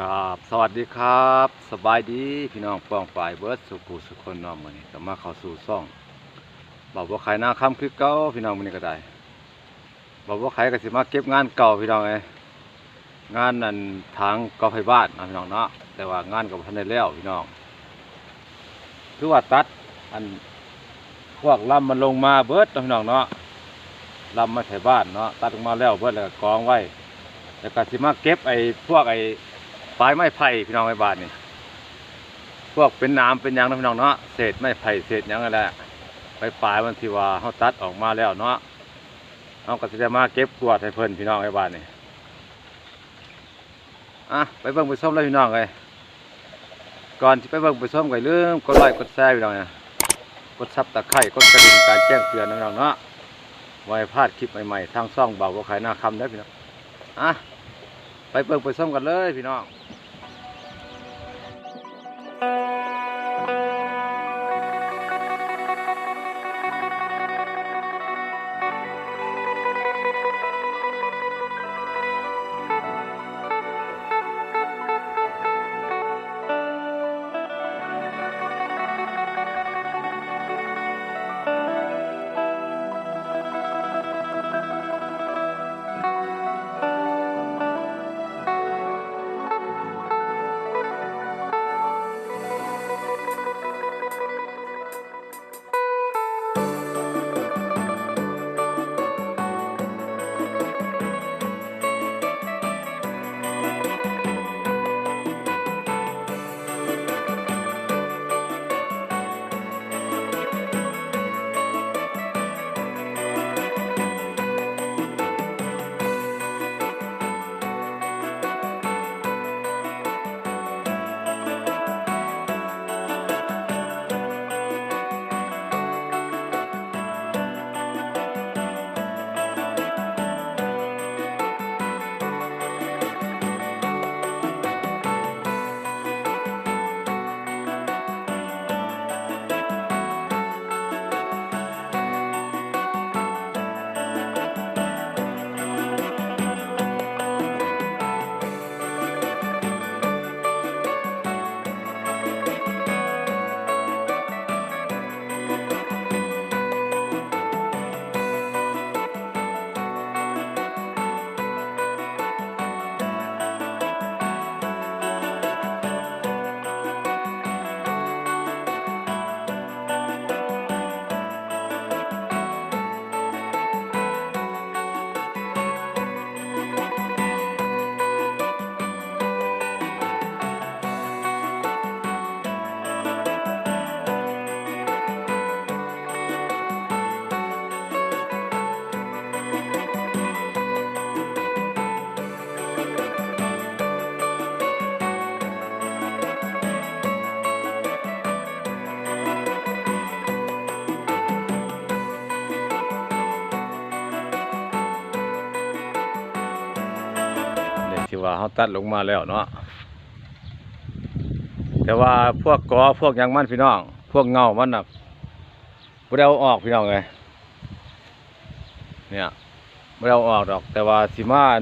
ครับสวัสดีครับ สบายดีพี่น้องป้องฝ่ายเบิร์ดสุขุสุคนน้องมือนี้ก็มาเข้าสู่ซ่องบอกว่าใครหน้าค่ำคือเก่าพี่น้องมือนี้ก็ได้บอกว่าใครก็สิมาเก็บงานเก่าพี่น้องเอ้ยงานนั่นทางกอไฟบ้านนะพี่น้องเนาะแต่ว่างานก็บ่ทันได้แล้วพี่น้องคือว่าตัดอันพวกลำมันลงมาเบิดเนะพี่น้องเนาะลำมาใส่บ้านเนาะตัดลงมาแล้วเบิดแล้วก็กองไว้แล้วก็สิมาเก็บไอ้พวกไอ้ ปลายไม้ไผ่พี่น้องไอ้บานนี่พวกเป็นน้ำเป็นยังนะพี่น้องเนาะเศษไม้ไผ่เศษยังนั่นแหละไปปลายมันที่ว่าเขาตัดออกมาแล้วเนาะเอาก็สิได้มาเก็บกวาดให้เพิ่นพี่น้องไอ้บานนี่อะไปเบิ่งไปส้มเลยพี่น้องเลยก่อนที่ไปเบิ่งไปส้มก็อย่าลืมกดไลค์กดแชร์พี่น้องเนี่ยกดซับตะไคร้กดกระดิ่งการแจ้งเตือนนะพี่น้องเนาะไว้พลาดคลิปใหม่ๆทางซ่องเบาก็ขายหน้าคำได้พี่น้องอะไปเบิ่งไปส้มกันเลยพี่น้อง เด็กที่ว่าเขาตัดลงมาแล้วเนาะแต่ว่าพวกกอพวกยังมันพี่น้อง พวกเงามันน่ะบ่ได้เอาออกพี่น้องเลยเนี่ยบ่ได้เอาออกดอก แต่ว่าสิมาน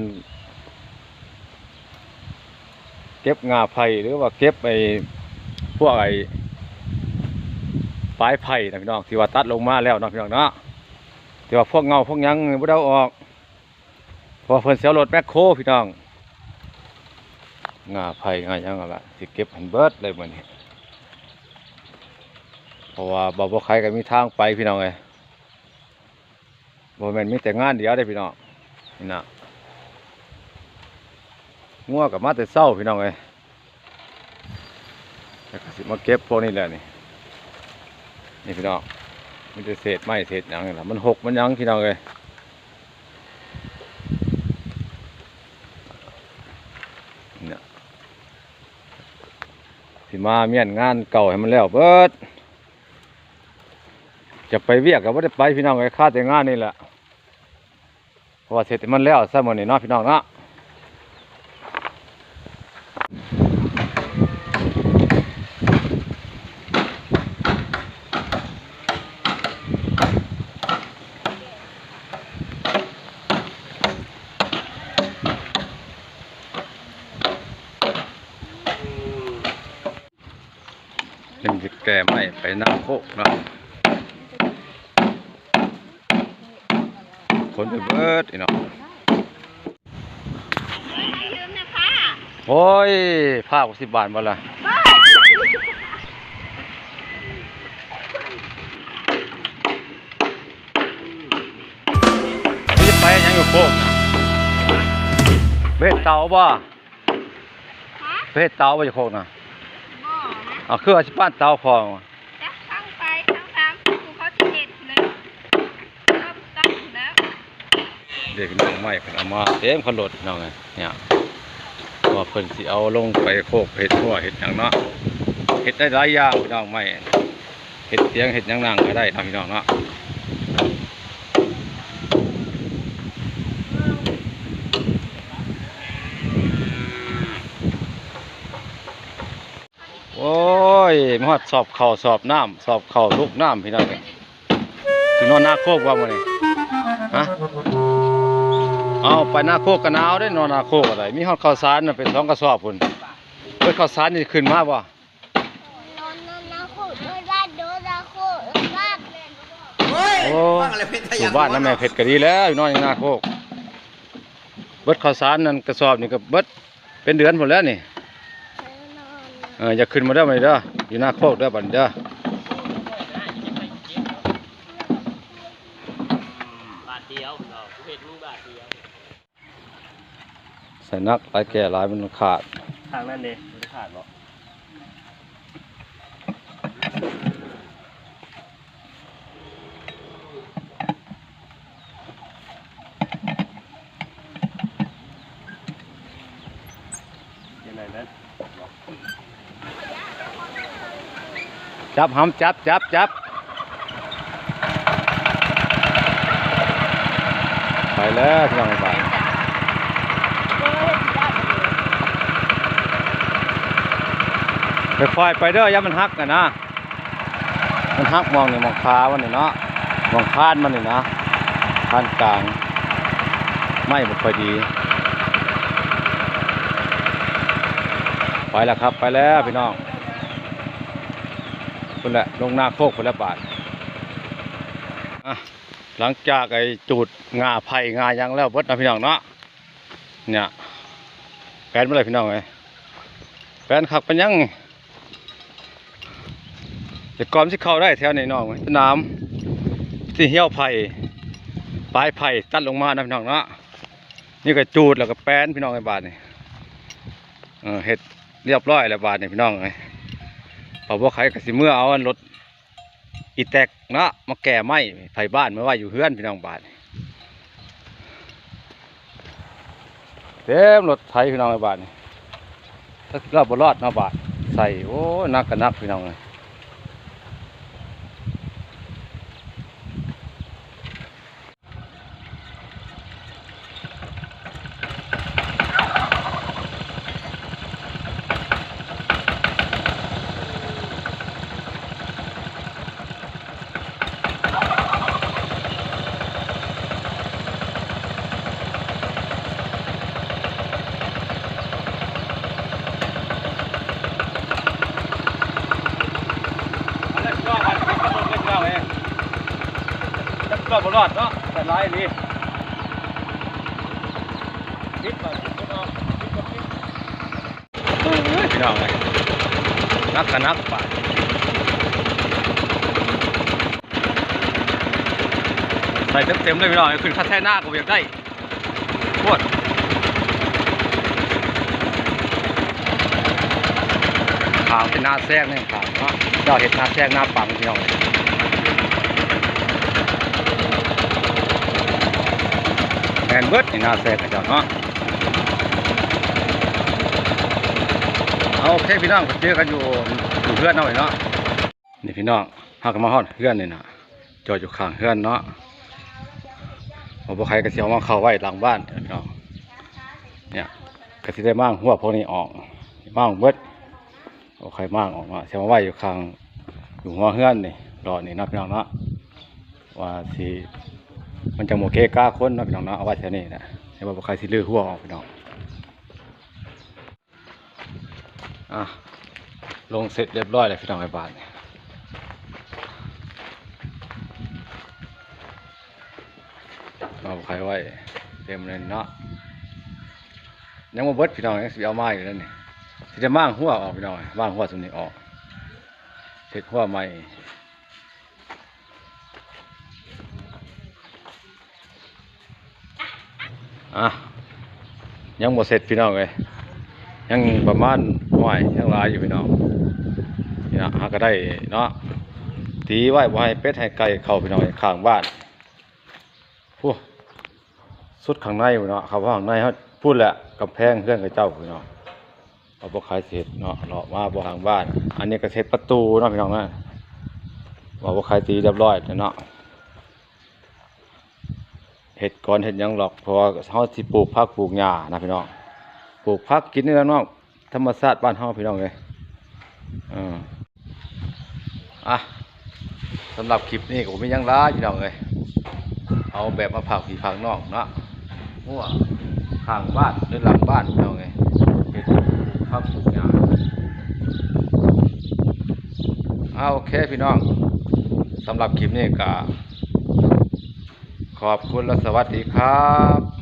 เก็บงาไผ่หรือว่าเก็บไอ้พวกไอ้ปลายไผ่นะพี่น้องที่ว่าตัดลงมาแล้วนะพี่น้องเนาะแต่ว่าพวกเงาพวกยังบ่ได้เอาออกพอเพิ่นเสียรถแมคโครพี่น้อง งาไผ่งายังอะไรสิเก็บหันเบิดเลยมื้อนี้เพราะว่าบ่บ่ใครก็มีทางไปพี่น้องเอ้ยบ่แม่นมีแต่งานเดียวได้พี่น้องนี่นะงัวกับมาแต่เช้าพี่น้องเอ้ยแล้วก็สิมาเก็บพวกนี้แหละนี่นี่พี่น้องมีแต่เศษไม้เศษหยังนี่ล่ะมันหกมันยังพี่น้องเอ้ย เนี่ย สิมาเมียนงานเก่าให้มันแล้วเบิดจะไปเวียกกับว่าได้ไปพี่น้องไอ้ค่าแต่งานนี่แหละเพราะว่าเสร็จมันแล้วซะมื้อนี้เนาะพี่น้องเนาะ ก่ไม้ไปน้ำโคกเนาะคนไปเบิดอีเนาะลืมนะคะโอ้ยผ้าสิบบาทบ่ละบ้านี่จะไปยังอยู่โคกน่ะเบ็ดเตาบ่ฮะเบ็ดเตาบ่จะโคกน่ะบ่ นะเอาคือว่าสิป้านเตาพอจะทั้งไปทั้งตามกูเขาจะเด็ดเลยเริ่มตั้งแล้วเด็กน้องใหม่เพิ่นเอามาเต็มคันรถน้องไงเนี่ยว่าเพิ่นสิเอาลงไปโคกเฮ็ดหัวเฮ็ดหยังเนาะเฮ็ดได้หลายอย่างพี่น้องใหม่เฮ็ดเตียงเฮ็ดหยังนั่งก็ได้นะพี่น้องเนาะโอ้ ยมาฮอดสอบเข่าสอบน้ำสอบเข่าลูกน้ำพี่น้องเอ้ยสินอนหน้าโคกว่ามื้อนี้ฮะเอาไปหน้าโคกกันหนาวได้นอนหน้าโคกอะไรมีฮอดข้าวสารน่ะเป็นสองกระสอบพุ่นเพิ่นข้าวสารนี่ขึ้นมาบ่นอนนอนนะคุณด้วยบ้านด้วยนะคุณบ้านโอ้อยู่บ้านน้าแม่เพชรก็ดีแล้วอยู่นอนอยู่หน้าโคกเบิดข้าวสารนั่นกระสอบนี่ก็เบิดเป็นเดือนหมดแล้วนี่ เอออย่าขึ้นมาเด้อมาเด้ออยู่หน้าโคกเด้อบัดนี้เด้อบาทเดียวเราเพชรมีบาทเดียวใส่นักหลายแก่หลายมันขาด ทางนั้นเด้ไม่ขาดหรอกยังไงนั้น จับหำจับจับจับไปแล้วพี่น้องไปค่อยๆไปเด้อย่ามันหักนะนะ มันหักมองนี่มองขาวันนี่เนาะมองคานมันนี่นะคานกลางไม่บ่ค่อยดี ไปแล้วครับไปแล้วพี่น้อง คนละลงนาโคกคนละบาทอะหลังจากไอ้จูดงาไผ่งายังแล้วเบิดนะพี่น้องเนาะเนี่ยแฟนเมื่อไรพี่น้องไงแฟนขับกันยังแต่ก่อนที่เข้าได้แถวในน้องเว้ยสนามที่เหี้ยวไผ่ปลายไผ่ตัดลงมานะพี่น้องเนาะนี่ก็จูดแล้วก็แป้นพี่น้องไอ้บาทนี่เออเห็ดเรียบร้อยแล้วบาทนี่พี่น้องไง พอพวกใครก็สิเมื่อเอาอันรถอีแตกเนาะมาแก่ไม้ไผบ้านมาไว้อยู่เฮือนพี่น้องบานเต็มรถไถพี่น้องไอ้บาทนี่ถ้าเราบ่รอดเนาะบาทใส่โอ้นักกันนักพี่น้องเลย อันนั้นก็วันเป็นขนมเล็กน้อยเองจักก็บ่รอดเนาะแต่หลายนี่คิดมาคิดเอาคิดมาคิดเอ้ย พี่น้องเลยนักกันนักป่ะใส่เต็มๆเลยพี่น้องขึ้นคาแท่หน้าก็อยากได้โคตรขาวเป็นหน้าแทรกเนี่ยขาวเนาะเจ้าเห็ดหน้าแทรกหน้าปังพี่น้องเลยแมนเบิร์ดนี่หน้าแทรกนะเจ้าเนาะ เอาโอเคพี่น้องเจอกันอยู่อยู่เพื่อนเอาไว้เนาะนี่พี่น้องหากมาฮอดเพื่อนนี่นะจอดอยู่ข้างเพื่อนเนาะเอาบ่ใครก็สิเอามาเข้าไว้หลังบ้านพี่น้องเนี่ยก็สิได้มั่งหัวพวกนี้ออกมั่งเบิดเอาไข่มากออกมาเสียมาไว้อยู่ข้างอยู่หัวเฮือนนี่รอนี่นะพี่น้องเนาะว่าสิมันจะโมเกกล้าคนนะพี่น้องเนาะเอาไว้แค่นี้นะเดี๋ยวว่าใครสิลื้อหัวออกพี่น้อง อะลงเสร็จเรียบร้อยเลยพี่น้องไอ้บาทเอาใครไว้เต็มเลยเนาะยังมาเบิดพี่น้องยังสิเอาไม้อยู่แล้วนี่ที่จะมั่งหัวออกพี่น้องมั่งหัวสุนี้ออกเสร็จหัวใหม่อะยังหมดเสร็จพี่น้องเลยยังประมาณ ห้วยยังหลายอยู่พี่น้องนี่นะหาก็ได้เนาะตีไว้บ่ให้เป็ดให้ไก่เข้าพี่น้องข้างบ้านพูสุดข้างในอยู่เนาะครับข้างในเขาพูดแหละกำแพงเพื่อนกับเจ้าพี่เนาะเอาบ่ขายเสร็จเนาะเลาะมาบ่ทางบ้าน อันนี้ก็เสร็จประตูเนาะพี่น้องนะว่าบ่ขายตีเรียบร้อยเนาะเห็ดก่อนเห็ดยังหรอกเพราะว่าเฮาสิปลูกผักปลูกหญ้านะพี่น้องปลูกผักกินนี่แล้วเนาะ ธรรมชาติบ้านเฮาพี่น้องเลยอืออะสำหรับคลิปนี้ก็บ่มีหยังหลายพี่น้องเอ้ยเอาแบบมาผักผีผักนอกเนาะหัวข้างบ้านหรือหลังบ้านเอาไงเป็นผักปลูกหญ้าเอาโอเคพี่น้องสำหรับคลิปนี้ก็ขอบคุณและสวัสดีครับ